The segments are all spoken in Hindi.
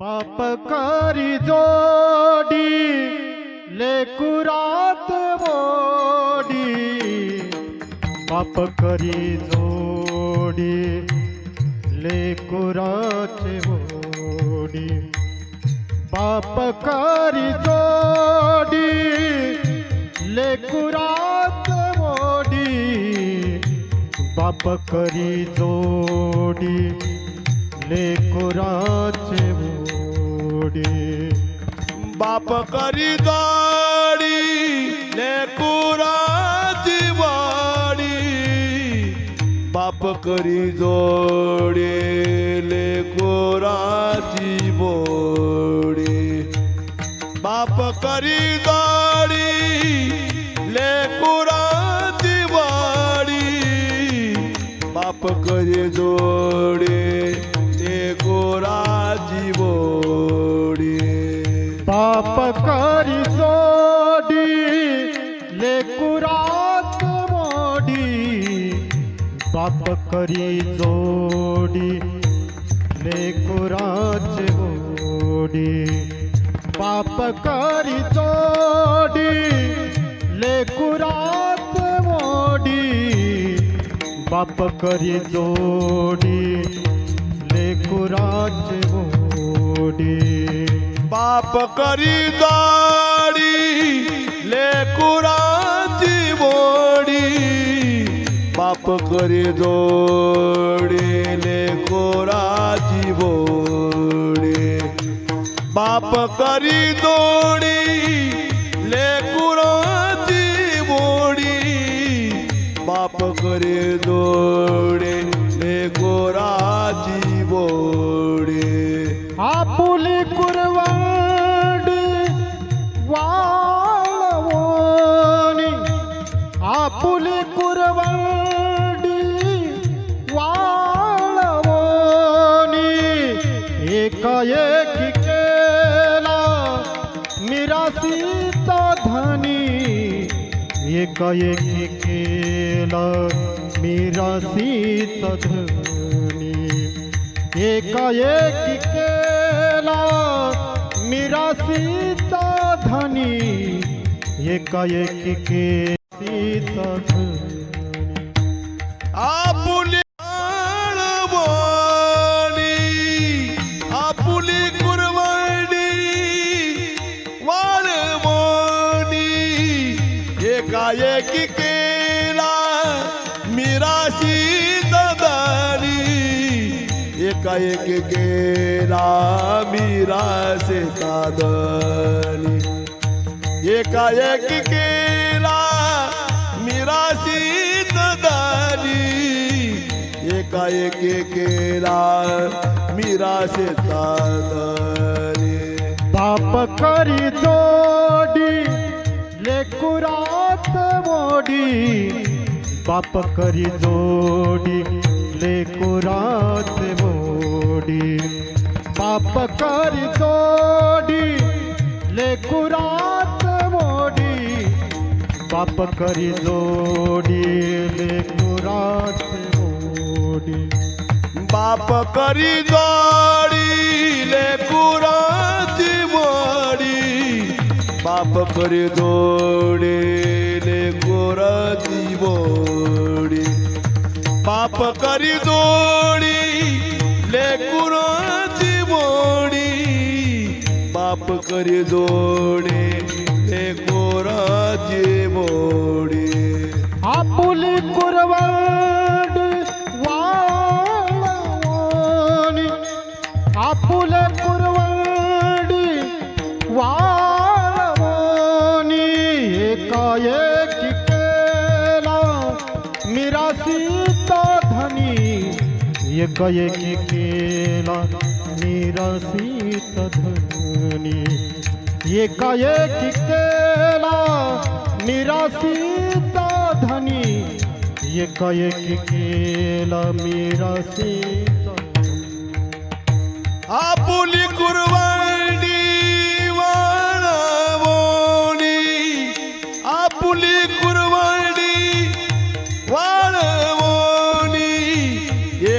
बाप करी जोडी लेकुरात मोडी. बाप करी जोडी लेकुराचे मोडी. बाप करी जोडी लेकुरात मोडी. बाप करी जोडी લેકોરાચે મોડી બાપ કરી દાડી લેકોરાજી વાડી બાપ કરી દોડી बाप करी जोडी लेकुराचे मोडी बाप करी जोडी लेकुरात मोडी बाप करी जोडी लेकुराचे मोडी बाप करी दाडी लेकुराची માફ કરી દોડીને કોરા જીવોડે માફ કરી દોડી, લે કુરા જીવોડી માફ કરી દોડે, લે કોરા જીવોડે આપુલી કુરવા मिरासीचा धनी एकाएकी केला मिरासीचा धनी। एकाएकी केला मिरासीचा धनी एकाएकी केसीचा धनी। आपुली आळवणी मिराशी ददानी एकाएकी केला मिरासे दादनी एकाएकी केला मिराशी दानी एकाएकी केला मिरासे दादनी बाप करी जोडी, लेकुरात मोडी। बाप करी जोडी लेकुरात मोडी. बाप करी जोडी लेकुरात मोडी. बाप करी जोडी लेकुरात मोडी. बाप करी जोडी लेकुरात मोडी. बाप करी जोडी लेकुरात मोडी. बाप करी जोडी लेकुराची मोडी। बाप करी जोडी लेकुराची मोडी। आपुली कुरवाड वाळवणी। आपुले कुरवाडी वाळवणी। एकाएकी एकाएकी केला मिरासीचा धनी ये गए कि केला मिरासीचा धनी। ये गए कि केला निरसित आप बोली कुरवाडी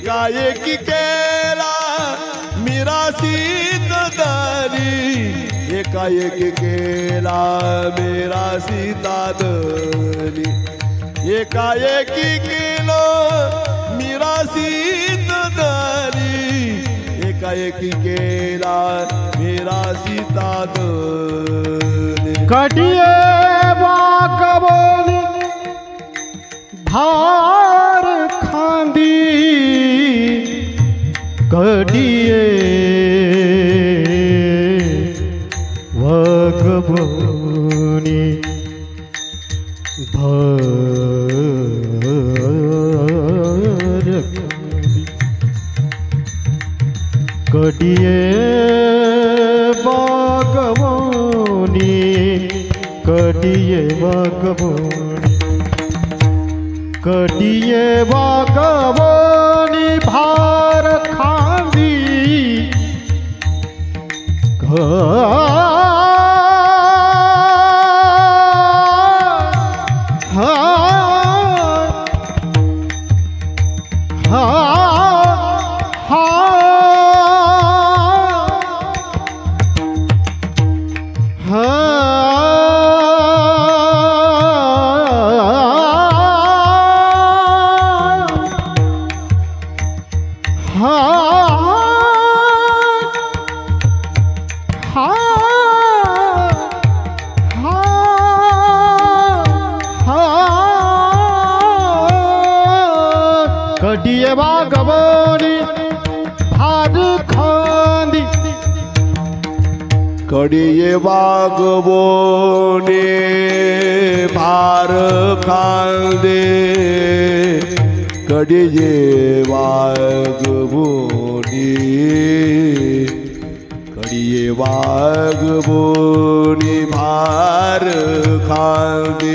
एकाएकी केला मिरासीत दारी एकाएकी केला मिरासीता दरी एकाएकी केलो मिरासीत दारी एकाएकी केला मिरासीता दरी कटिये वा कबोली भा भार खांदी कडिये बागवनी कडिये बागवनी कडिये बागवनी भार 啊 ગઢિયેવા ગવોની ભાર ખાંદી કડીએ વાગવોને ભાર ખાંદે કડીએ વાગવોની કડીએ વાગવોની ભાર ખાંદે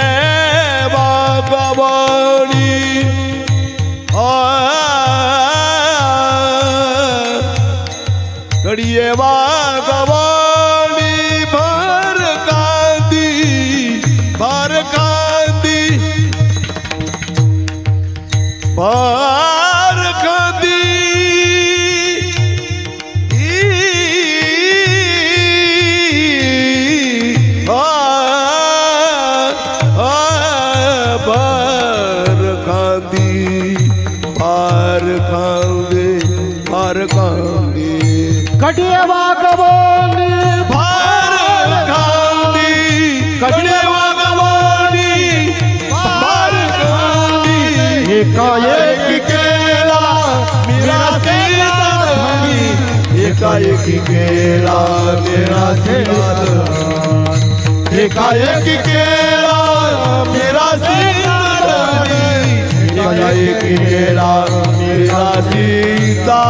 कडिये बागवनी भार एकाएक केला। मेरा एकाएकी केला। मेरा एकाएकी केला। मेरा मेरा सीता